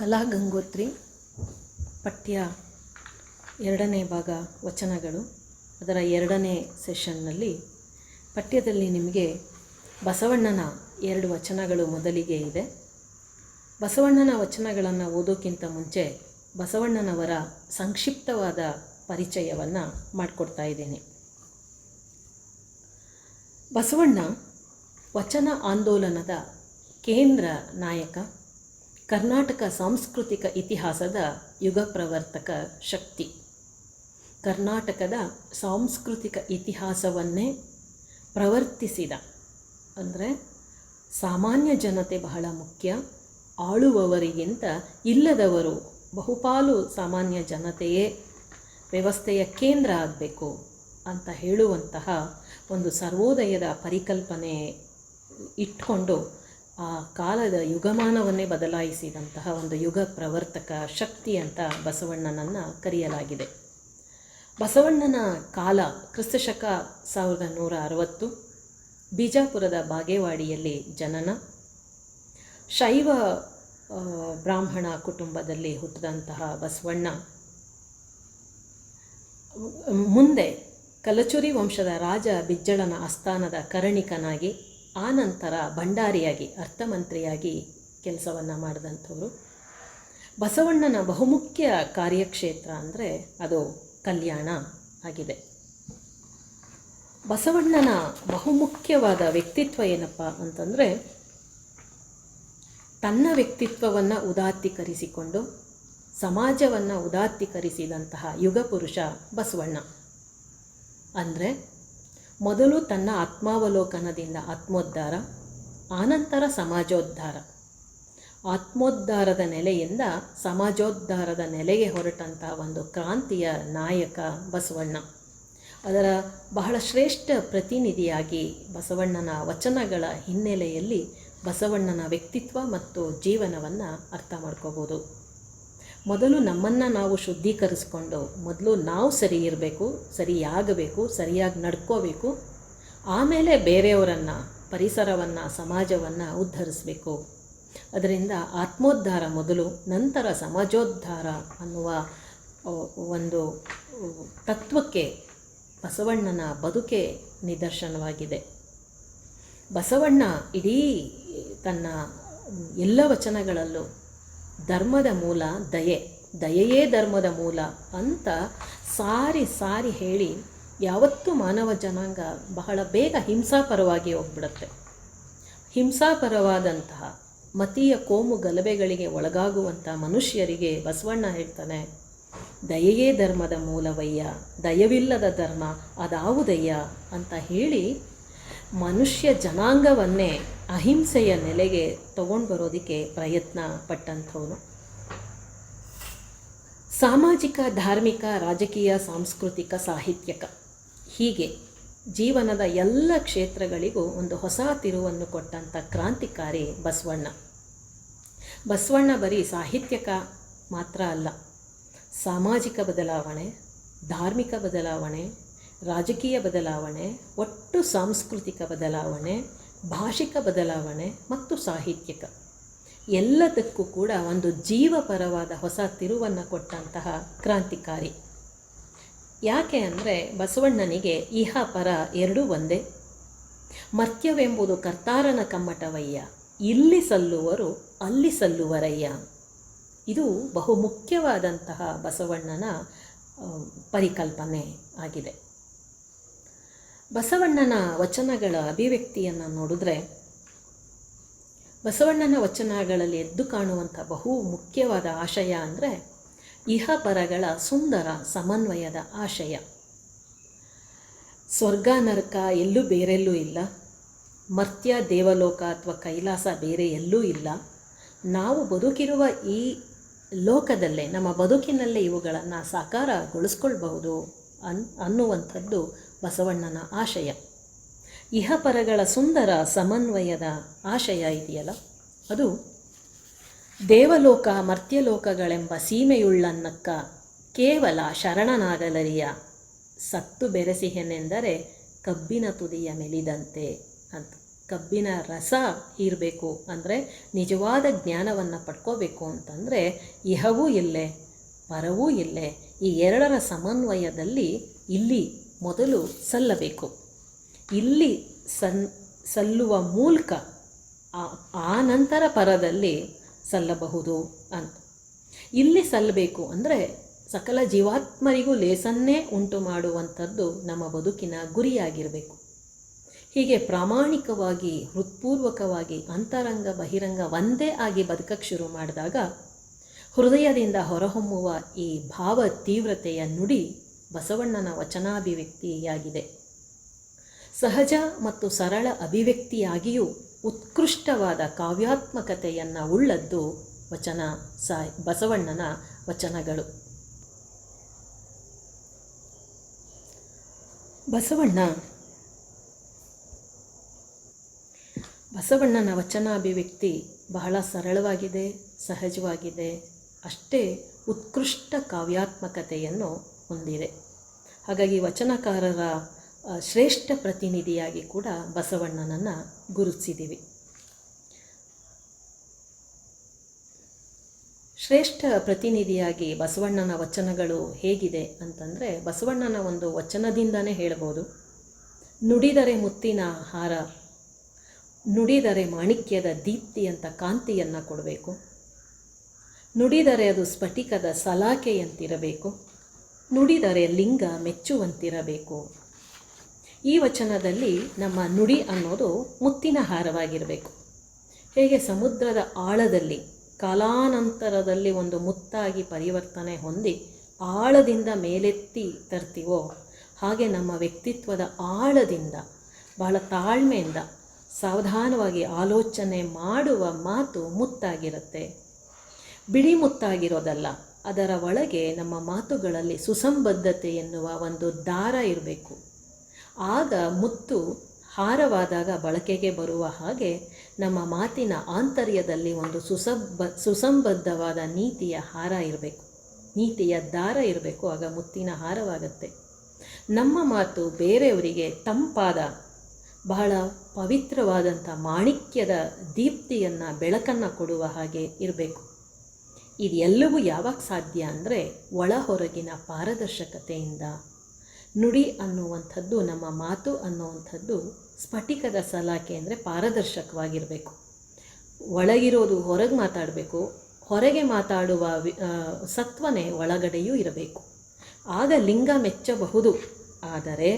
ಕಲಾ ಗಂಗೋತ್ರಿ ಪಠ್ಯ ಎರಡನೇ ಭಾಗ ವಚನಗಳು. ಅದರ ಎರಡನೇ ಸೆಷನ್ನಲ್ಲಿ ಪಠ್ಯದಲ್ಲಿ ನಿಮಗೆ ಬಸವಣ್ಣನ ಎರಡು ವಚನಗಳು ಮೊದಲಿಗೆ ಇದೆ. ಬಸವಣ್ಣನ ವಚನಗಳನ್ನು ಓದೋಕ್ಕಿಂತ ಮುಂಚೆ ಬಸವಣ್ಣನವರ ಸಂಕ್ಷಿಪ್ತವಾದ ಪರಿಚಯವನ್ನು ಮಾಡಿಕೊಡ್ತಾ ಇದ್ದೀನಿ. ಬಸವಣ್ಣ ವಚನ ಆಂದೋಲನದ ಕೇಂದ್ರ ನಾಯಕ ಕರ್ನಾಟಕ ಸಾಂಸ್ಕೃತಿಕ ಇತಿಹಾಸದ ಯುಗ ಪ್ರವರ್ತಕ ಶಕ್ತಿ. ಕರ್ನಾಟಕದ ಸಾಂಸ್ಕೃತಿಕ ಇತಿಹಾಸವನ್ನೇ ಪ್ರವರ್ತಿಸಿದ ಅಂದರೆ ಸಾಮಾನ್ಯ ಜನತೆ ಬಹಳ ಮುಖ್ಯ. ಆಳುವವರಿಗಿಂತ ಇಲ್ಲದವರು ಬಹುಪಾಲು ಸಾಮಾನ್ಯ ಜನತೆಯೇ ವ್ಯವಸ್ಥೆಯ ಕೇಂದ್ರ ಆಗಬೇಕು ಅಂತ ಹೇಳುವಂತಹ ಒಂದು ಸರ್ವೋದಯದ ಪರಿಕಲ್ಪನೆ ಇಟ್ಕೊಂಡು ಆ ಕಾಲದ ಯುಗಮಾನವನ್ನೇ ಬದಲಾಯಿಸಿದಂತಹ ಒಂದು ಯುಗ ಪ್ರವರ್ತಕ ಶಕ್ತಿ ಅಂತ ಬಸವಣ್ಣನನ್ನು ಕರೆಯಲಾಗಿದೆ. ಬಸವಣ್ಣನ ಕಾಲ ಕ್ರಿಸ್ತಶಕ ಸಾವಿರದ ನೂರ ಅರವತ್ತು, ಬಿಜಾಪುರದ ಬಾಗೇವಾಡಿಯಲ್ಲಿ ಜನನ, ಶೈವ ಬ್ರಾಹ್ಮಣ ಕುಟುಂಬದಲ್ಲಿ ಹುಟ್ಟಿದಂತಹ ಬಸವಣ್ಣ. ಮುಂದೆ ಕಲಚುರಿ ವಂಶದ ರಾಜ ಬಿಜ್ಜಳನ ಆಸ್ಥಾನದ ಕರಣಿಕನಾಗಿ ಆನಂತರ ಭಂಡಾರಿಯಾಗಿ, ಅರ್ಥಮಂತ್ರಿಯಾಗಿ ಕೆಲಸವನ್ನು ಮಾಡಿದಂಥವರು. ಬಸವಣ್ಣನ ಬಹುಮುಖ್ಯ ಕಾರ್ಯಕ್ಷೇತ್ರ ಅಂದರೆ ಅದು ಕಲ್ಯಾಣ ಆಗಿದೆ. ಬಸವಣ್ಣನ ಬಹುಮುಖ್ಯವಾದ ವ್ಯಕ್ತಿತ್ವ ಏನಪ್ಪ ಅಂತಂದರೆ, ತನ್ನ ವ್ಯಕ್ತಿತ್ವವನ್ನು ಉದಾತ್ತೀಕರಿಸಿಕೊಂಡು ಸಮಾಜವನ್ನು ಉದಾತ್ತೀಕರಿಸಿದಂತಹ ಯುಗಪುರುಷ ಬಸವಣ್ಣ. ಅಂದರೆ ಮೊದಲು ತನ್ನ ಆತ್ಮಾವಲೋಕನದಿಂದ ಆತ್ಮೋದ್ಧಾರ, ಆನಂತರ ಸಮಾಜೋದ್ಧಾರ. ಆತ್ಮೋದ್ಧಾರದ ನೆಲೆಯಿಂದ ಸಮಾಜೋದ್ಧಾರದ ನೆಲೆಗೆ ಹೊರಟಂಥ ಒಂದು ಕ್ರಾಂತಿಯ ನಾಯಕ ಬಸವಣ್ಣ. ಅದರ ಬಹಳ ಶ್ರೇಷ್ಠ ಪ್ರತಿನಿಧಿಯಾಗಿ ಬಸವಣ್ಣನ ವಚನಗಳ ಹಿನ್ನೆಲೆಯಲ್ಲಿ ಬಸವಣ್ಣನ ವ್ಯಕ್ತಿತ್ವ ಮತ್ತು ಜೀವನವನ್ನು ಅರ್ಥ ಮಾಡ್ಕೋಬೋದು. ಮೊದಲು ನಮ್ಮನ್ನು ನಾವು ಶುದ್ಧೀಕರಿಸ್ಕೊಂಡು ಮೊದಲು ನಾವು ಸರಿ ಇರಬೇಕು ಸರಿಯಾಗಬೇಕು ಸರಿಯಾಗಿ ನಡ್ಕೋಬೇಕು, ಆಮೇಲೆ ಬೇರೆಯವರನ್ನು, ಪರಿಸರವನ್ನು, ಸಮಾಜವನ್ನು ಉದ್ಧರಿಸಬೇಕು. ಅದರಿಂದ ಆತ್ಮೋದ್ಧಾರ ಮೊದಲು, ನಂತರ ಸಮಾಜೋದ್ಧಾರ ಅನ್ನುವ ಒಂದು ತತ್ವಕ್ಕೆ ಬಸವಣ್ಣನ ಬದುಕೆ ನಿದರ್ಶನವಾಗಿದೆ. ಬಸವಣ್ಣ ಇಡೀ ತನ್ನ ಎಲ್ಲ ವಚನಗಳಲ್ಲೂ ಧರ್ಮದ ಮೂಲ ದಯೆ. ದಯೆಯೇ ಧರ್ಮದ ಮೂಲ ಅಂತ ಸಾರಿ ಸಾರಿ ಹೇಳಿ ಯಾವತ್ತೂ ಮಾನವ ಜನಾಂಗ ಬಹಳ ಬೇಗ ಹಿಂಸಾಪರವಾಗಿ ಹೋಗ್ಬಿಡುತ್ತೆ. ಹಿಂಸಾಪರವಾದಂತಹ ಮತೀಯ ಕೋಮು ಗಲಭೆಗಳಿಗೆ ಒಳಗಾಗುವಂಥ ಮನುಷ್ಯರಿಗೆ ಬಸವಣ್ಣ ಹೇಳ್ತಾನೆ, ದಯೆಯೇ ಧರ್ಮದ ಮೂಲವಯ್ಯ, ದಯವಿಲ್ಲದ ಧರ್ಮ ಅದಾವುದಯ್ಯ ಅಂತ ಹೇಳಿ ಮನುಷ್ಯ ಜನಾಂಗವನ್ನೇ ಅಹಿಂಸೆಯ ನೆಲೆಗೆ ತಗೊಂಡು ಬರೋದಕ್ಕೆ ಪ್ರಯತ್ನ ಪಟ್ಟಂಥವನು ಸಾಮಾಜಿಕ, ಧಾರ್ಮಿಕ, ರಾಜಕೀಯ, ಸಾಂಸ್ಕೃತಿಕ, ಸಾಹಿತ್ಯಕ ಹೀಗೆ ಜೀವನದ ಎಲ್ಲ ಕ್ಷೇತ್ರಗಳಿಗೂ ಒಂದು ಹೊಸ ತಿರುವನ್ನು ಕೊಟ್ಟಂಥ ಕ್ರಾಂತಿಕಾರಿ ಬಸವಣ್ಣ. ಬಸವಣ್ಣ ಬರೀ ಸಾಹಿತ್ಯಕ ಮಾತ್ರ ಅಲ್ಲ, ಸಾಮಾಜಿಕ ಬದಲಾವಣೆ, ಧಾರ್ಮಿಕ ಬದಲಾವಣೆ, ರಾಜಕೀಯ ಬದಲಾವಣೆ, ಒಟ್ಟು ಸಾಂಸ್ಕೃತಿಕ ಬದಲಾವಣೆ ಭಾಷಿಕ ಬದಲಾವಣೆ ಮತ್ತು ಸಾಹಿತ್ಯಿಕ. ಎಲ್ಲದಕ್ಕೂ ಕೂಡ ಒಂದು ಜೀವಪರವಾದ ಹೊಸ ತಿರುವನ್ನು ಕೊಟ್ಟಂತಹ ಕ್ರಾಂತಿಕಾರಿ. ಯಾಕೆ ಅಂದರೆ ಬಸವಣ್ಣನಿಗೆ ಇಹ ಪರ ಎರಡೂ ಒಂದೇ. ಮರ್ತ್ಯವೆಂಬುದು ಕರ್ತಾರನ ಕಮ್ಮಟವಯ್ಯ. ಇಲ್ಲಿ ಸಲ್ಲುವರು ಅಲ್ಲಿ ಸಲ್ಲುವರಯ್ಯ. ಇದು ಬಹುಮುಖ್ಯವಾದಂತಹ ಬಸವಣ್ಣನ ಪರಿಕಲ್ಪನೆ ಆಗಿದೆ. ಬಸವಣ್ಣನ ವಚನಗಳ ಅಭಿವ್ಯಕ್ತಿಯನ್ನು ನೋಡಿದ್ರೆ, ಬಸವಣ್ಣನ ವಚನಗಳಲ್ಲಿ ಎದ್ದು ಕಾಣುವಂಥ ಬಹು ಮುಖ್ಯವಾದ ಆಶಯ ಅಂದರೆ ಇಹಪರಗಳ ಸುಂದರ ಸಮನ್ವಯದ ಆಶಯ. ಸ್ವರ್ಗ, ನರಕ ಎಲ್ಲೂ ಬೇರೆಲ್ಲೂ ಇಲ್ಲ. ಮರ್ತ್ಯ, ದೇವಲೋಕ ಅಥವಾ ಕೈಲಾಸ ಬೇರೆ ಎಲ್ಲೂ ಇಲ್ಲ. ನಾವು ಬದುಕಿರುವ ಈ ಲೋಕದಲ್ಲೇ, ನಮ್ಮ ಬದುಕಿನಲ್ಲೇ ಇವುಗಳನ್ನು ಸಾಕಾರಗೊಳಿಸ್ಕೊಳ್ಬಹುದು ಅನ್, ಅನ್ನುವಂಥದ್ದು ಬಸವಣ್ಣನ ಆಶಯ. ಇಹಪರಗಳ ಸುಂದರ ಸಮನ್ವಯದ ಆಶಯ ಇದೆಯಲ್ಲ? ಅದು ದೇವಲೋಕ ಮರ್ತ್ಯಲೋಕಗಳೆಂಬ ಸೀಮೆಯುಳ್ಳನ್ನಕ್ಕ ಕೇವಲ ಶರಣನಾಗಲರಿಯ ಸತ್ತು ಬೆರೆಸಿಹೆನೆಂದರೆ ಕಬ್ಬಿನ ತುದಿಯ ಮೆಲಿದಂತೆ ಅಂತ. ಕಬ್ಬಿನ ರಸ ಇರಬೇಕು ಅಂದರೆ ನಿಜವಾದ ಜ್ಞಾನವನ್ನು ಪಡ್ಕೋಬೇಕು ಅಂತಂದರೆ ಇಹವೂ ಇಲ್ಲೇ, ಪರವೂ ಇಲ್ಲೇ, ಈ ಎರಡರ ಸಮನ್ವಯದಲ್ಲಿ ಇಲ್ಲಿ ಮೊದಲು ಸಲ್ಲಬೇಕು. ಇಲ್ಲಿ ಸನ್, ಸಲ್ಲುವ ಮೂಲಕ ಆ- ನಂತರ ಪರದಲ್ಲಿ ಸಲ್ಲಬಹುದು ಅಂತ ಇಲ್ಲಿ ಸಲ್ಲಬೇಕು ಅಂದರೆ ಸಕಲ ಜೀವಾತ್ಮರಿಗೂ ಲೇಸನ್ನೇ ಉಂಟು ಮಾಡುವಂಥದ್ದು ನಮ್ಮ ಬದುಕಿನ ಗುರಿಯಾಗಿರಬೇಕು. ಹೀಗೆ ಪ್ರಾಮಾಣಿಕವಾಗಿ, ಹೃತ್ಪೂರ್ವಕವಾಗಿ, ಅಂತರಂಗ, ಬಹಿರಂಗ ಒಂದೇ ಆಗಿ ಬದುಕಕ್ಕೆ ಶುರು ಮಾಡಿದಾಗ ಹೃದಯದಿಂದ ಹೊರಹೊಮ್ಮುವ ಈ ಭಾವ ತೀವ್ರತೆಯ ನುಡಿ ಬಸವಣ್ಣನ ವಚನಾಭಿವ್ಯಕ್ತಿಯಾಗಿದೆ. ಸಹಜ ಮತ್ತು ಸರಳ ಅಭಿವ್ಯಕ್ತಿಯಾಗಿಯೂ ಉತ್ಕೃಷ್ಟವಾದ ಕಾವ್ಯಾತ್ಮಕತೆಯನ್ನು ಉಳ್ಳದ್ದು ವಚನ ಸಾ, ಬಸವಣ್ಣನ ವಚನಗಳು. ಬಸವಣ್ಣ, ಬಸವಣ್ಣನ ವಚನಾಭಿವ್ಯಕ್ತಿ ಬಹಳ ಸರಳವಾಗಿದೆ, ಸಹಜವಾಗಿದೆ, ಅಷ್ಟೇ ಉತ್ಕೃಷ್ಟ ಕಾವ್ಯಾತ್ಮಕತೆಯನ್ನು ಹೊಂದಿದೆ ಹಾಗಾಗಿ ವಚನಕಾರರ ಶ್ರೇಷ್ಠ ಪ್ರತಿನಿಧಿಯಾಗಿ ಕೂಡ ಬಸವಣ್ಣನನ್ನು ಗುರುತಿಸಿದ್ದೀವಿ ಶ್ರೇಷ್ಠ ಪ್ರತಿನಿಧಿಯಾಗಿ ಬಸವಣ್ಣನ ವಚನಗಳು ಹೇಗಿದೆ ಅಂತಂದರೆ, ಬಸವಣ್ಣನ ಒಂದು ವಚನದಿಂದನೇ ಹೇಳ್ಬೋದು. ನುಡಿದರೆ ಮುತ್ತಿನ ಹಾರ, ನುಡಿದರೆ ಮಾಣಿಕ್ಯದ ದೀಪ್ತಿ ಅಂತ ಕಾಂತಿಯನ್ನು ಕೊಡಬೇಕು. ನುಡಿದರೆ ಅದು ಸ್ಫಟಿಕದ ಸಲಾಕೆಯಂತಿರಬೇಕು. ನುಡಿದರೆ ಲಿಂಗ ಮೆಚ್ಚುವಂತಿರಬೇಕು. ಈ ವಚನದಲ್ಲಿ ನಮ್ಮ ನುಡಿ ಅನ್ನೋದು ಮುತ್ತಿನ ಹಾರವಾಗಿರಬೇಕು. ಹೇಗೆ ಸಮುದ್ರದ ಆಳದಲ್ಲಿ, ಕಾಲಾನಂತರದಲ್ಲಿ ಒಂದು ಮುತ್ತಾಗಿ ಪರಿವರ್ತನೆ ಹೊಂದಿ ಆಳದಿಂದ ಮೇಲೆತ್ತಿ ತರ್ತೀವೋ, ಹಾಗೆ ನಮ್ಮ ವ್ಯಕ್ತಿತ್ವದ ಆಳದಿಂದ, ಬಹಳ ತಾಳ್ಮೆಯಿಂದ ಸಾವಧಾನವಾಗಿ ಆಲೋಚನೆ ಮಾಡುವ ಮಾತು ಮುತ್ತಾಗಿರುತ್ತೆ. ಬಿಳಿ ಮುತ್ತಾಗಿರೋದಲ್ಲ ಅದರ ಒಳಗೆ ನಮ್ಮ ಮಾತುಗಳಲ್ಲಿ ಸುಸಂಬದ್ಧತೆ ಎನ್ನುವ ಒಂದು ದಾರ ಇರಬೇಕು. ಆಗ ಮುತ್ತು ಹಾರವಾದಾಗ ಬಳಕೆಗೆ ಬರುವ ಹಾಗೆ ನಮ್ಮ ಮಾತಿನ ಆಂತರ್ಯದಲ್ಲಿ ಒಂದು ಸುಸಬ್ಬ ಸುಸಂಬದ್ಧವಾದ ನೀತಿಯ ಹಾರ ಇರಬೇಕು. ನೀತಿಯ ದಾರ ಇರಬೇಕು, ಆಗ ಮುತ್ತಿನ ಹಾರವಾಗತ್ತೆ. ನಮ್ಮ ಮಾತು ಬೇರೆಯವರಿಗೆ ತಂಪಾದ, ಬಹಳ ಪವಿತ್ರವಾದಂಥ ಮಾಣಿಕ್ಯದ ದೀಪ್ತಿಯನ್ನು ಬೆಳಕನ್ನು ಕೊಡುವ ಹಾಗೆ ಇರಬೇಕು. ಇದೆಲ್ಲವೂ ಯಾವಾಗ ಸಾಧ್ಯ ಅಂದರೆ ಒಳ ಹೊರಗಿನ ಪಾರದರ್ಶಕತೆಯಿಂದ. ನುಡಿ ಅನ್ನುವಂಥದ್ದು, ನಮ್ಮ ಮಾತು ಅನ್ನುವಂಥದ್ದು ಸ್ಫಟಿಕದ ಸಲಾಕೆ ಅಂದರೆ ಪಾರದರ್ಶಕವಾಗಿರಬೇಕು. ಒಳಗಿರೋದು ಹೊರಗೆ ಮಾತಾಡಬೇಕು, ಹೊರಗೆ ಮಾತಾಡುವ ಸತ್ವನೇ ಒಳಗಡೆಯೂ ಇರಬೇಕು. ಆಗ ಲಿಂಗ ಮೆಚ್ಚಬಹುದು. ಆದರೆ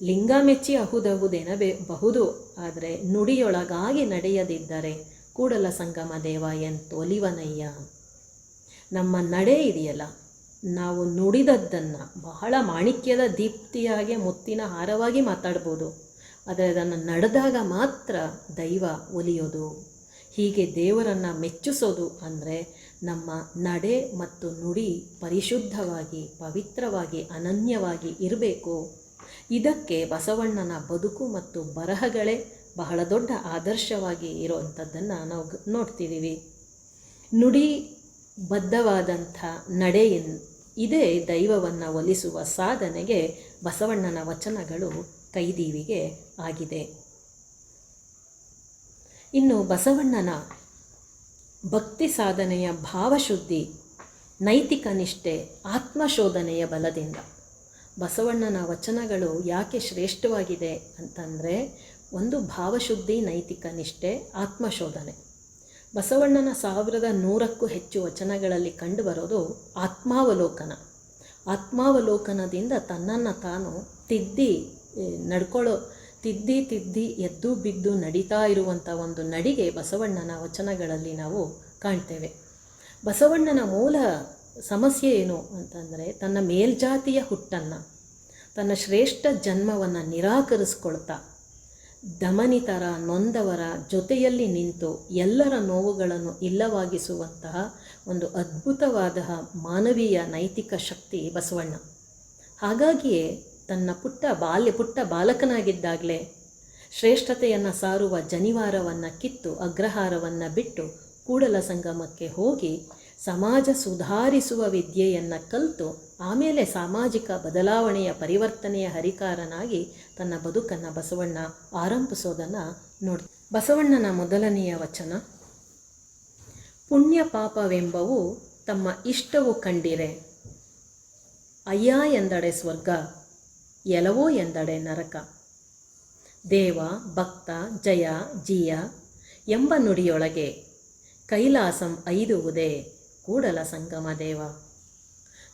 ಲಿಂಗ ಮೆಚ್ಚಿ ಅಹುದಹುದೆನಬೆ ಬಹುದು ಆದರೆ ನುಡಿಯೊಳಗಾಗಿ ನಡೆಯದಿದ್ದರೆ ಕೂಡಲ ಸಂಗಮ ದೇವ ಎಂತೊಲಿವನಯ್ಯ ನಮ್ಮ ನಡೆ ಇದೆಯಲ್ಲ, ನಾವು ನುಡಿದದ್ದನ್ನು ಬಹಳ ಮಾಣಿಕ್ಯದ ದೀಪ್ತಿಯಾಗಿ, ಮುತ್ತಿನ ಹಾರವಾಗಿ ಮಾತಾಡ್ಬೋದು. ಆದರೆ ಅದನ್ನು ನಡೆದಾಗ ಮಾತ್ರ ದೈವ ಒಲಿಯೋದು, ಹೀಗೆ ದೇವರನ್ನು ಮೆಚ್ಚಿಸೋದು ಅಂದರೆ ನಮ್ಮ ನಡೆ ಮತ್ತು ನುಡಿ ಪರಿಶುದ್ಧವಾಗಿ, ಪವಿತ್ರವಾಗಿ, ಅನನ್ಯವಾಗಿ ಇರಬೇಕು. ಇದಕ್ಕೆ ಬಸವಣ್ಣನ ಬದುಕು ಮತ್ತು ಬರಹಗಳೇ ಬಹಳ ದೊಡ್ಡ ಆದರ್ಶವಾಗಿ ಇರುವಂಥದ್ದನ್ನು ನಾವು ನೋಡ್ತಿದ್ದೀವಿ. ನುಡಿ ಬದ್ಧವಾದಂಥ ನಡೆಯಿನ್ ಇದೇ ದೈವವನ್ನು ಒಲಿಸುವ ಸಾಧನೆಗೆ ಬಸವಣ್ಣನ ವಚನಗಳು ಕೈದೀವಿಗೆ ಆಗಿದೆ. ಇನ್ನು ಬಸವಣ್ಣನ ಭಕ್ತಿ ಸಾಧನೆಯ ಭಾವಶುದ್ಧಿ, ನೈತಿಕ ನಿಷ್ಠೆ, ಆತ್ಮಶೋಧನೆಯ ಬಲದಿಂದ. ಬಸವಣ್ಣನ ವಚನಗಳು ಯಾಕೆ ಶ್ರೇಷ್ಠವಾಗಿದೆ ಅಂತಂದರೆ, ಒಂದು ಭಾವಶುದ್ಧಿ, ನೈತಿಕ ನಿಷ್ಠೆ, ಆತ್ಮಶೋಧನೆ. ಬಸವಣ್ಣನ ಸಾವಿರದ ನೂರಕ್ಕೂ ಹೆಚ್ಚು ವಚನಗಳಲ್ಲಿ ಕಂಡುಬರೋದು ಆತ್ಮಾವಲೋಕನ. ಆತ್ಮಾವಲೋಕನದಿಂದ ತನ್ನನ್ನು ತಾನು ತಿದ್ದಿ ನಡ್ಕೊಳ್ಳೋ, ತಿದ್ದಿ ತಿದ್ದಿ, ಎದ್ದು ಬಿದ್ದು ನಡೀತಾ ಇರುವಂಥ ಒಂದು ನಡಿಗೆ ಬಸವಣ್ಣನ ವಚನಗಳಲ್ಲಿ ನಾವು ಕಾಣ್ತೇವೆ. ಬಸವಣ್ಣನ ಮೂಲ ಸಮಸ್ಯೆ ಏನು ಅಂತಂದರೆ ತನ್ನ ಮೇಲ್ಜಾತಿಯ ಹುಟ್ಟನ್ನು, ತನ್ನ ಶ್ರೇಷ್ಠ ಜನ್ಮವನ್ನು ನಿರಾಕರಿಸ್ಕೊಳ್ತಾ ದಮನಿತರ ನೊಂದವರ ಜೊತೆಯಲ್ಲಿ ನಿಂತು ಎಲ್ಲರ ನೋವುಗಳನ್ನು ಇಲ್ಲವಾಗಿಸುವಂತಹ ಒಂದು ಅದ್ಭುತವಾದ ಮಾನವೀಯ ನೈತಿಕ ಶಕ್ತಿ ಬಸವಣ್ಣ. ಹಾಗಾಗಿಯೇ ತನ್ನ ಪುಟ್ಟ ಬಾಲ್ಯ, ಪುಟ್ಟ ಬಾಲಕನಾಗಿದ್ದಾಗಲೇ ಶ್ರೇಷ್ಠತೆಯನ್ನು ಸಾರುವ ಜನಿವಾರವನ್ನು ಕಿತ್ತು ಅಗ್ರಹಾರವನ್ನು ಬಿಟ್ಟು ಕೂಡಲ ಸಂಗಮಕ್ಕೆ ಹೋಗಿ ಸಮಾಜ ಸುಧಾರಿಸುವ ವಿದ್ಯೆಯನ್ನು ಕಲಿತು ಆಮೇಲೆ ಸಾಮಾಜಿಕ ಬದಲಾವಣೆಯ ಪರಿವರ್ತನೆಯ ಹರಿಕಾರನಾಗಿ ತನ್ನ ಬದುಕನ್ನು ಬಸವಣ್ಣ ಆರಂಭಿಸೋದನ್ನು ನೋಡಿ, ಬಸವಣ್ಣನ ಮೊದಲನೆಯ ವಚನ. ಪುಣ್ಯ ಪಾಪವೆಂಬವು ತಮ್ಮ ಇಷ್ಟವು ಕಂಡಿರೆ. ಅಯ್ಯ ಎಂದಡೆ ಸ್ವರ್ಗ ಎಲವೋ ಎಂದಡೆ ನರಕ. ದೇವ, ಭಕ್ತ, ಜಯ, ಜೀಯ ಎಂಬ ನುಡಿಯೊಳಗೆ ಕೈಲಾಸಂ ಐದುವುದೇ ಕೂಡಲ ಸಂಗಮ ದೇವ.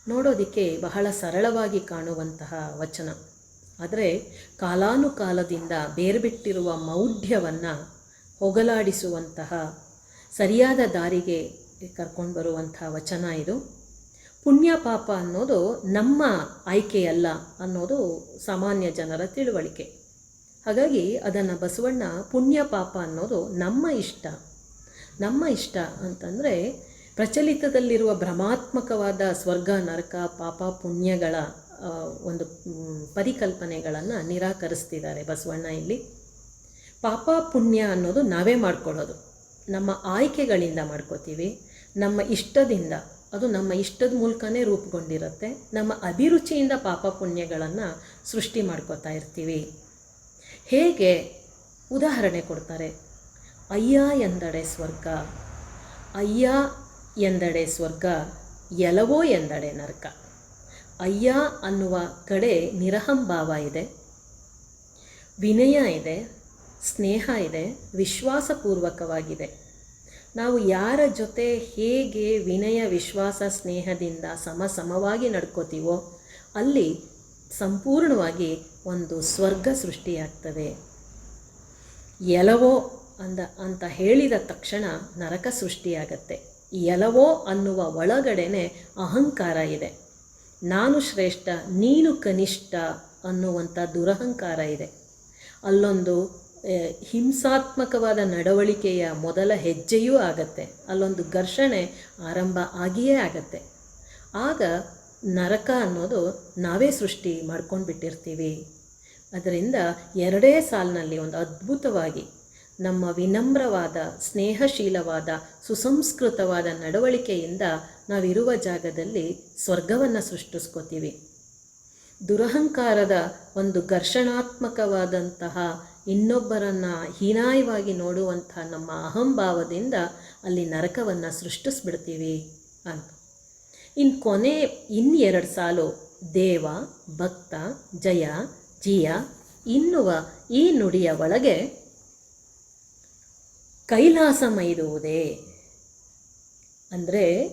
ನೋಡೋದಕ್ಕೆ ಬಹಳ ಸರಳವಾಗಿ ಕಾಣುವಂತಹ ವಚನ. ಆದರೆ ಕಾಲಾನುಕಾಲದಿಂದ ಬೇರ್ಬಿಟ್ಟಿರುವ ಮೌಢ್ಯವನ್ನು ಹೊಗಲಾಡಿಸುವಂತಹ ಸರಿಯಾದ ದಾರಿಗೆ ಕರ್ಕೊಂಡು ಬರುವಂಥ ವಚನ ಇದು. ಪುಣ್ಯ ಪಾಪ ಅನ್ನೋದು ನಮ್ಮ ಆಯ್ಕೆಯಲ್ಲ ಅನ್ನೋದು ಸಾಮಾನ್ಯ ಜನರ ತಿಳುವಳಿಕೆ. ಹಾಗಾಗಿ ಅದನ್ನು ಬಸವಣ್ಣ ಪುಣ್ಯ ಪಾಪ ಅನ್ನೋದು ನಮ್ಮ ಇಷ್ಟ. ನಮ್ಮ ಇಷ್ಟ ಅಂತಂದರೆ ಪ್ರಚಲಿತದಲ್ಲಿರುವ ಭ್ರಮಾತ್ಮಕವಾದ ಸ್ವರ್ಗ, ನರಕ, ಪಾಪ, ಪುಣ್ಯಗಳ ಒಂದು ಪರಿಕಲ್ಪನೆಗಳನ್ನು ನಿರಾಕರಿಸ್ತಿದ್ದಾರೆ ಬಸವಣ್ಣ ಇಲ್ಲಿ. ಪಾಪ, ಪುಣ್ಯ ಅನ್ನೋದು ನಾವೇ ಮಾಡ್ಕೊಳ್ಳೋದು. ನಮ್ಮ ಆಯ್ಕೆಗಳಿಂದ ಮಾಡ್ಕೋತೀವಿ. ನಮ್ಮ ಇಷ್ಟದಿಂದ, ಅದು ನಮ್ಮ ಇಷ್ಟದ ಮೂಲಕನೇ ರೂಪುಗೊಂಡಿರುತ್ತೆ. ನಮ್ಮ ಅಭಿರುಚಿಯಿಂದ ಪಾಪ, ಪುಣ್ಯಗಳನ್ನು ಸೃಷ್ಟಿ ಮಾಡ್ಕೋತಾ ಇರ್ತೀವಿ. ಹೇಗೆ? ಉದಾಹರಣೆ ಕೊಡ್ತಾರೆ. ಅಯ್ಯ ಎಂದಡೆ ಸ್ವರ್ಗ. ಅಯ್ಯ ಎಂದಡೆ ಸ್ವರ್ಗ ಎಲವೋ ಎಂದಡೆ ನರಕ. ಅಯ್ಯ ಅನ್ನುವ ಕಡೆ ನಿರಹಂಭಾವ ಇದೆ, ವಿನಯ ಇದೆ, ಸ್ನೇಹ ಇದೆ, ವಿಶ್ವಾಸಪೂರ್ವಕವಾಗಿದೆ. ನಾವು ಯಾರ ಜೊತೆ ಹೇಗೆ ವಿನಯ, ವಿಶ್ವಾಸ, ಸ್ನೇಹದಿಂದ ಸಮ ಸಮವಾಗಿ ನಡ್ಕೋತೀವೋ, ಅಲ್ಲಿ ಸಂಪೂರ್ಣವಾಗಿ ಒಂದು ಸ್ವರ್ಗ ಸೃಷ್ಟಿಯಾಗ್ತದೆ. ಎಲವೋ ಅಂದ, ಅಂತ ಹೇಳಿದ ತಕ್ಷಣ ನರಕ ಸೃಷ್ಟಿಯಾಗತ್ತೆ. ಎಲವೋ ಅನ್ನುವ ಒಳಗಡೆನೆ ಅಹಂಕಾರ ಇದೆ. ನಾನು ಶ್ರೇಷ್ಠ, ನೀನು ಕನಿಷ್ಠ ಅನ್ನುವಂಥ ದುರಹಂಕಾರ ಇದೆ. ಅಲ್ಲೊಂದು ಹಿಂಸಾತ್ಮಕವಾದ ನಡವಳಿಕೆಯ ಮೊದಲ ಹೆಜ್ಜೆಯೂ ಆಗತ್ತೆ. ಅಲ್ಲೊಂದು ಘರ್ಷಣೆ ಆರಂಭ ಆಗಿಯೇ ಆಗತ್ತೆ. ಆಗ ನರಕ ಅನ್ನೋದು ನಾವೇ ಸೃಷ್ಟಿ ಮಾಡ್ಕೊಂಡು ಬಿಟ್ಟಿರ್ತೀವಿ ಅದರಿಂದ ಎರಡೇ ಸಾಲಿನಲ್ಲಿ ಒಂದು ಅದ್ಭುತವಾಗಿ ನಮ್ಮ ವಿನಮ್ರವಾದ, ಸ್ನೇಹಶೀಲವಾದ, ಸುಸಂಸ್ಕೃತವಾದ ನಡವಳಿಕೆಯಿಂದ ನಾವಿರುವ ಜಾಗದಲ್ಲಿ ಸ್ವರ್ಗವನ್ನು ಸೃಷ್ಟಿಸ್ಕೋತೀವಿ. ದುರಹಂಕಾರದ ಒಂದು ಘರ್ಷಣಾತ್ಮಕವಾದಂತಹ ಇನ್ನೊಬ್ಬರನ್ನು ಹೀನಾಯವಾಗಿ ನೋಡುವಂಥ ನಮ್ಮ ಅಹಂಭಾವದಿಂದ ಅಲ್ಲಿ ನರಕವನ್ನು ಸೃಷ್ಟಿಸ್ಬಿಡ್ತೀವಿ ಅಂತ. ಇನ್ನು ಕೊನೆ ಇನ್ನೆರಡು ಸಾಲು, ದೇವ, ಭಕ್ತ, ಜಯ, ಜಿಯ, ಇನ್ನುವ ಈ ನುಡಿಯ ಒಳಗೆ ಕೈಲಾಸ ಮೈದುವುದೇ ಅಂದರೆ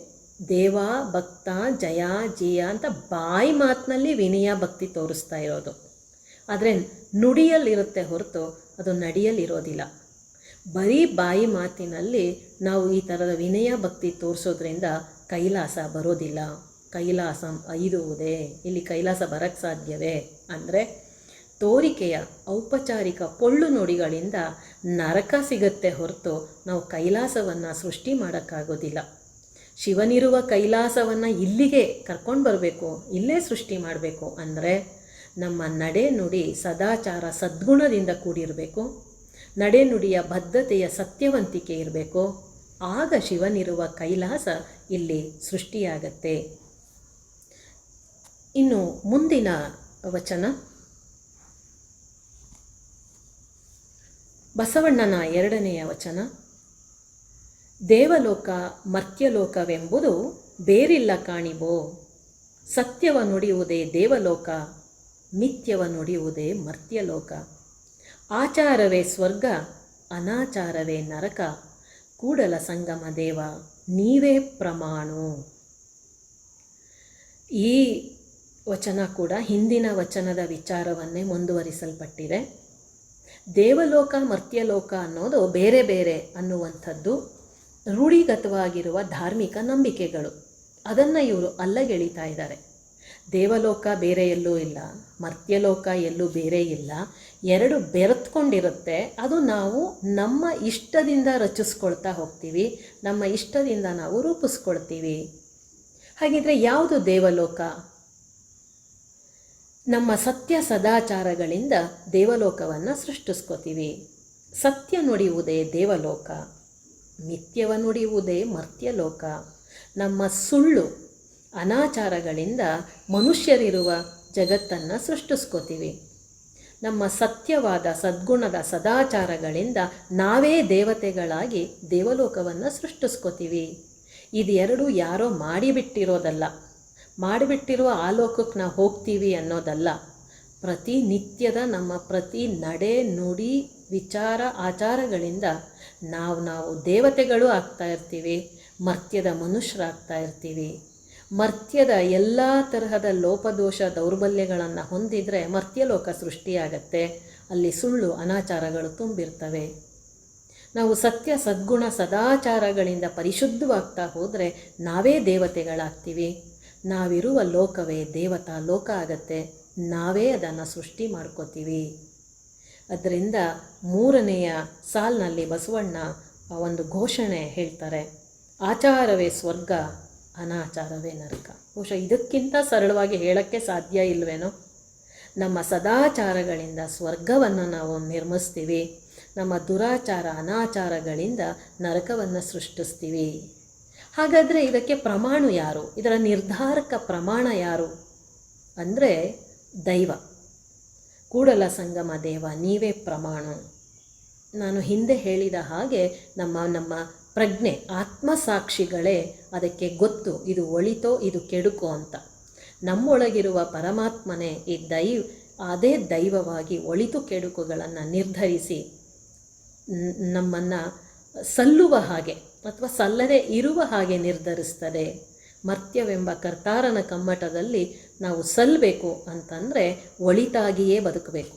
ದೇವ, ಭಕ್ತ, ಜಯ ಜಯ ಅಂತ ಬಾಯಿ ಮಾತಿನಲ್ಲಿ ವಿನಯ ಭಕ್ತಿ ತೋರಿಸ್ತಾ ಇರೋದು. ಆದರೆ ನುಡಿಯಲ್ಲಿರುತ್ತೆ ಹೊರತು ಅದು ನಡಿಯಲ್ಲಿರೋದಿಲ್ಲ ಬರೀ ಬಾಯಿ ಮಾತಿನಲ್ಲಿ ನಾವು ಈ ಥರದ ವಿನಯ ಭಕ್ತಿ ತೋರಿಸೋದ್ರಿಂದ ಕೈಲಾಸ ಬರೋದಿಲ್ಲ. ಕೈಲಾಸ ಐದುವುದೇ. ಇಲ್ಲಿ ಕೈಲಾಸ ಬರಕ್ಕೆ ಸಾಧ್ಯವೇ? ಅಂದರೆ ತೋರಿಕೆಯ ಔಪಚಾರಿಕ ಪೊಳ್ಳು ನುಡಿಗಳಿಂದ ನರಕ ಸಿಗತ್ತೆ ಹೊರತು ನಾವು ಕೈಲಾಸವನ್ನು ಸೃಷ್ಟಿ ಮಾಡೋಕ್ಕಾಗೋದಿಲ್ಲ. ಶಿವನಿರುವ ಕೈಲಾಸವನ್ನು ಇಲ್ಲಿಗೆ ಕರ್ಕೊಂಡು ಬರಬೇಕು, ಇಲ್ಲೇ ಸೃಷ್ಟಿ ಮಾಡಬೇಕು ಅಂದರೆ ನಮ್ಮ ನಡೆ ನುಡಿ ಸದಾಚಾರ ಸದ್ಗುಣದಿಂದ ಕೂಡಿರಬೇಕು, ನಡೆ ನುಡಿಯ ಬದ್ಧತೆಯ ಸತ್ಯವಂತಿಕೆ ಇರಬೇಕು, ಆಗ ಶಿವನಿರುವ ಕೈಲಾಸ ಇಲ್ಲಿ ಸೃಷ್ಟಿಯಾಗತ್ತೆ. ಇನ್ನು ಮುಂದಿನ ವಚನ. ಬಸವಣ್ಣನ ಎರಡನೆಯ ವಚನ. ದೇವಲೋಕ ಮರ್ತ್ಯಲೋಕವೆಂಬುದು ಬೇರಿಲ್ಲ ಕಾಣಿಬೋ ಸತ್ಯವ ನುಡಿಯುವುದೇ ದೇವಲೋಕ, ನಿತ್ಯವ ನುಡಿಯುವುದೇ ಮರ್ತ್ಯಲೋಕ. ಆಚಾರವೇ ಸ್ವರ್ಗ, ಅನಾಚಾರವೇ ನರಕ. ಕೂಡಲ ಸಂಗಮ ದೇವ, ನೀವೇ ಪ್ರಮಾಣು. ಈ ವಚನ ಕೂಡ ಹಿಂದಿನ ವಚನದ ವಿಚಾರವನ್ನೇ ಮುಂದುವರಿಸಲ್ಪಟ್ಟಿದೆ. ದೇವಲೋಕ, ಮರ್ತ್ಯಲೋಕ ಅನ್ನೋದು ಬೇರೆ ಬೇರೆ ಅನ್ನುವಂಥದ್ದು ರೂಢಿಗತವಾಗಿರುವ ಧಾರ್ಮಿಕ ನಂಬಿಕೆಗಳು. ಅದನ್ನು ಇವರು ಅಲ್ಲಗೆಳಿತಾ ಇದ್ದಾರೆ. ದೇವಲೋಕ ಬೇರೆ ಎಲ್ಲೂ ಇಲ್ಲ, ಮರ್ತ್ಯಲೋಕ ಎಲ್ಲೂ ಬೇರೆ ಇಲ್ಲ, ಎರಡು ಬೆರೆತ್ಕೊಂಡಿರುತ್ತೆ. ಅದು ನಾವು ನಮ್ಮ ಇಷ್ಟದಿಂದ ರಚಿಸ್ಕೊಳ್ತಾ ಹೋಗ್ತೀವಿ, ನಮ್ಮ ಇಷ್ಟದಿಂದ ನಾವು ರೂಪಿಸ್ಕೊಳ್ತೀವಿ. ಹಾಗಿದ್ರೆ ಯಾವುದು ದೇವಲೋಕ? ನಮ್ಮ ಸತ್ಯ ಸದಾಚಾರಗಳಿಂದ ದೇವಲೋಕವನ್ನು ಸೃಷ್ಟಿಸ್ಕೋತೀವಿ. ಸತ್ಯ ನುಡಿಯುವುದೇ ದೇವಲೋಕ ನಿತ್ಯವ ನುಡಿಯುವುದೇ ಮರ್ತ್ಯಲೋಕ. ನಮ್ಮ ಸುಳ್ಳು, ಅನಾಚಾರಗಳಿಂದ ಮನುಷ್ಯರಿರುವ ಜಗತ್ತನ್ನು ಸೃಷ್ಟಿಸ್ಕೋತೀವಿ. ನಮ್ಮ ಸತ್ಯವಾದ ಸದ್ಗುಣದ ಸದಾಚಾರಗಳಿಂದ ನಾವೇ ದೇವತೆಗಳಾಗಿ ದೇವಲೋಕವನ್ನು ಸೃಷ್ಟಿಸ್ಕೋತೀವಿ. ಇದೆರಡು ಯಾರೋ ಮಾಡಿಬಿಟ್ಟಿರೋದಲ್ಲ. ಮಾಡಿಬಿಟ್ಟಿರುವ ಆಲೋಕಕ್ಕೆ ಲೋಕಕ್ಕೆ ನಾವು ಹೋಗ್ತೀವಿ ಅನ್ನೋದಲ್ಲ. ಪ್ರತಿನಿತ್ಯದ ನಮ್ಮ ಪ್ರತಿ ನಡೆ, ನುಡಿ, ವಿಚಾರ, ಆಚಾರಗಳಿಂದ ನಾವು ನಾವು ದೇವತೆಗಳು ಆಗ್ತಾ ಇರ್ತೀವಿ, ಮರ್ತ್ಯದ ಮನುಷ್ಯರಾಗ್ತಾ ಇರ್ತೀವಿ. ಮರ್ತ್ಯದ ಎಲ್ಲ ತರಹದ ಲೋಪದೋಷ ದೌರ್ಬಲ್ಯಗಳನ್ನು ಹೊಂದಿದರೆ ಮರ್ತ್ಯಲೋಕ ಸೃಷ್ಟಿಯಾಗತ್ತೆ. ಅಲ್ಲಿ ಸುಳ್ಳು, ಅನಾಚಾರಗಳು ತುಂಬಿರ್ತವೆ. ನಾವು ಸತ್ಯ, ಸದ್ಗುಣ, ಸದಾಚಾರಗಳಿಂದ ಪರಿಶುದ್ಧವಾಗ್ತಾ ಹೋದರೆ ನಾವೇ ದೇವತೆಗಳಾಗ್ತೀವಿ. ನಾವಿರುವ ಲೋಕವೇ ದೇವತಾ ಲೋಕ ಆಗತ್ತೆ. ನಾವೇ ಅದನ್ನು ಸೃಷ್ಟಿ ಮಾಡ್ಕೋತೀವಿ. ಅದರಿಂದ ಮೂರನೆಯ ಸಾಲಿನಲ್ಲಿ ಬಸವಣ್ಣ ಒಂದು ಘೋಷಣೆ ಹೇಳ್ತಾರೆ. ಆಚಾರವೇ ಸ್ವರ್ಗ, ಅನಾಚಾರವೇ ನರಕ. ಬಹುಶಃ ಇದಕ್ಕಿಂತ ಸರಳವಾಗಿ ಹೇಳೋಕ್ಕೆ ಸಾಧ್ಯ ಇಲ್ವೇನೋ? ನಮ್ಮ ಸದಾಚಾರಗಳಿಂದ ಸ್ವರ್ಗವನ್ನು ನಾವು ನಿರ್ಮಿಸ್ತೀವಿ. ನಮ್ಮ ದುರಾಚಾರ, ಅನಾಚಾರಗಳಿಂದ ನರಕವನ್ನು ಸೃಷ್ಟಿಸ್ತೀವಿ. ಹಾಗಾದರೆ ಇದಕ್ಕೆ ಪ್ರಮಾಣ ಯಾರು? ಇದರ ನಿರ್ಧಾರಕ ಪ್ರಮಾಣ ಯಾರು? ಅಂದರೆ ದೈವ. ಕೂಡಲ ಸಂಗಮ ದೇವ, ನೀವೇ ಪ್ರಮಾಣ. ನಾನು ಹಿಂದೆ ಹೇಳಿದ ಹಾಗೆ ನಮ್ಮ ನಮ್ಮ ಪ್ರಜ್ಞೆ, ಆತ್ಮಸಾಕ್ಷಿಗಳೇ ಅದಕ್ಕೆ ಗೊತ್ತು, ಇದು ಒಳಿತೋ, ಇದು ಕೆಡುಕೋ ಅಂತ. ನಮ್ಮೊಳಗಿರುವ ಪರಮಾತ್ಮನೇ ಈ ದೈವ ಅದೇ ದೈವವಾಗಿ ಒಳಿತು ಕೆಡುಕುಗಳನ್ನು ನಿರ್ಧರಿಸಿ ನಮ್ಮನ್ನು ಸಲ್ಲುವ ಹಾಗೆ. ಅಥವಾ ಸಲ್ಲದೆ ಇರುವ ಹಾಗೆ ನಿರ್ಧರಿಸ್ತದೆ. ಮರ್ತ್ಯವೆಂಬ ಕರ್ತಾರನ ಕಮ್ಮಟದಲ್ಲಿ ನಾವು ಸಲ್ಲಬೇಕು ಅಂತಂದರೆ ಒಳಿತಾಗಿಯೇ ಬದುಕಬೇಕು.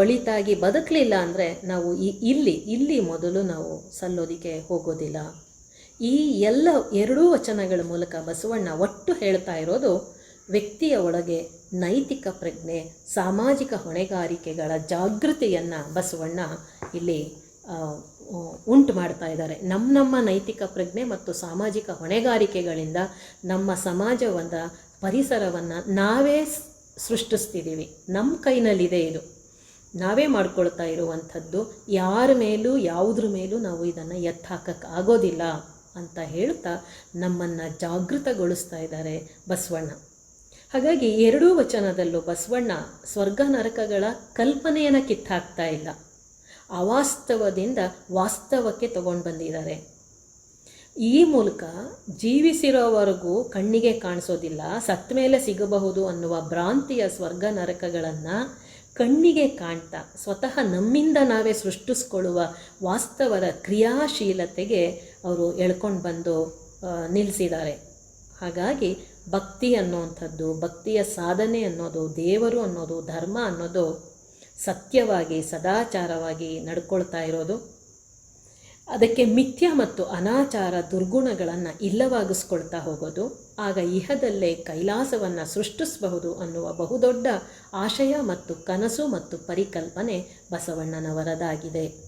ಒಳಿತಾಗಿ ಬದುಕಲಿಲ್ಲ ಅಂದರೆ ನಾವು ಇಲ್ಲಿ ಇಲ್ಲಿ ಮೊದಲು ನಾವು ಸಲ್ಲೋದಕ್ಕೆ ಹೋಗೋದಿಲ್ಲ. ಈ ಎಲ್ಲ ಎರಡೂ ವಚನಗಳ ಮೂಲಕ ಬಸವಣ್ಣ ಒಟ್ಟು ಹೇಳ್ತಾ ಇರೋದು ವ್ಯಕ್ತಿಯ ಒಳಗೆ ನೈತಿಕ ಪ್ರಜ್ಞೆ, ಸಾಮಾಜಿಕ ಹೊಣೆಗಾರಿಕೆಗಳ ಜಾಗೃತಿಯನ್ನು ಬಸವಣ್ಣ ಇಲ್ಲಿ ಉಂಟು ಮಾಡ್ತಾ ಇದ್ದಾರೆ. ನಮ್ಮ ನಮ್ಮ ನೈತಿಕ ಪ್ರಜ್ಞೆ ಮತ್ತು ಸಾಮಾಜಿಕ ಹೊಣೆಗಾರಿಕೆಗಳಿಂದ ನಮ್ಮ ಸಮಾಜವಾದ ಪರಿಸರವನ್ನು ನಾವೇ ಸೃಷ್ಟಿಸ್ತಿದ್ದೀವಿ ನಮ್ಮ ಕೈನಲ್ಲಿದೆ ಇದು. ನಾವೇ ಮಾಡ್ಕೊಳ್ತಾ ಇರುವಂಥದ್ದು. ಯಾರ ಮೇಲೂ, ಯಾವುದ್ರ ಮೇಲೂ ನಾವು ಇದನ್ನು ಎತ್ತ ಹಾಕಕ್ಕೆ ಆಗೋದಿಲ್ಲ ಅಂತ ಹೇಳ್ತಾ ನಮ್ಮನ್ನು ಜಾಗೃತಗೊಳಿಸ್ತಾ ಇದ್ದಾರೆ ಬಸವಣ್ಣ. ಹಾಗಾಗಿ ಎರಡೂ ವಚನದಲ್ಲೂ ಬಸವಣ್ಣ ಸ್ವರ್ಗ ನರಕಗಳ ಕಲ್ಪನೆಯನ್ನು ಕಿತ್ತಾಕ್ತಾ ಇಲ್ಲ. ಅವಾಸ್ತವದಿಂದ ವಾಸ್ತವಕ್ಕೆ ತಗೊಂಡು ಬಂದಿದ್ದಾರೆ. ಈ ಮೂಲಕ ಜೀವಿಸಿರೋವರೆಗೂ ಕಣ್ಣಿಗೆ ಕಾಣಿಸೋದಿಲ್ಲ, ಸತ್ ಮೇಲೆ ಸಿಗಬಹುದು ಅನ್ನುವ ಭ್ರಾಂತಿಯ ಸ್ವರ್ಗ ನರಕಗಳನ್ನು ಕಣ್ಣಿಗೆ ಕಾಣ್ತಾ, ಸ್ವತಃ ನಮ್ಮಿಂದ ನಾವೇ ಸೃಷ್ಟಿಸ್ಕೊಳ್ಳುವ ವಾಸ್ತವದ ಕ್ರಿಯಾಶೀಲತೆಗೆ ಅವರು ಎಳ್ಕೊಂಡು ಬಂದು ನಿಲ್ಲಿಸಿದ್ದಾರೆ ಹಾಗಾಗಿ ಭಕ್ತಿ ಅನ್ನೋವಂಥದ್ದು ಭಕ್ತಿಯ ಸಾಧನೆ ಅನ್ನೋದು, ದೇವರು ಅನ್ನೋದು, ಧರ್ಮ ಅನ್ನೋದು ಸತ್ಯವಾಗಿ, ಸದಾಚಾರವಾಗಿ ನಡ್ಕೊಳ್ತಾ ಇರೋದು. ಅದಕ್ಕೆ ಮಿಥ್ಯ ಮತ್ತು ಅನಾಚಾರ ದುರ್ಗುಣಗಳನ್ನು ಇಲ್ಲವಾಗಿಸ್ಕೊಳ್ತಾ ಹೋಗೋದು. ಆಗ ಇಹದಲ್ಲೇ ಕೈಲಾಸವನ್ನು ಸೃಷ್ಟಿಸಬಹುದು ಅನ್ನುವ ಬಹುದೊಡ್ಡ ಆಶಯ ಮತ್ತು ಕನಸು ಮತ್ತು ಪರಿಕಲ್ಪನೆ ಬಸವಣ್ಣನವರದಾಗಿದೆ.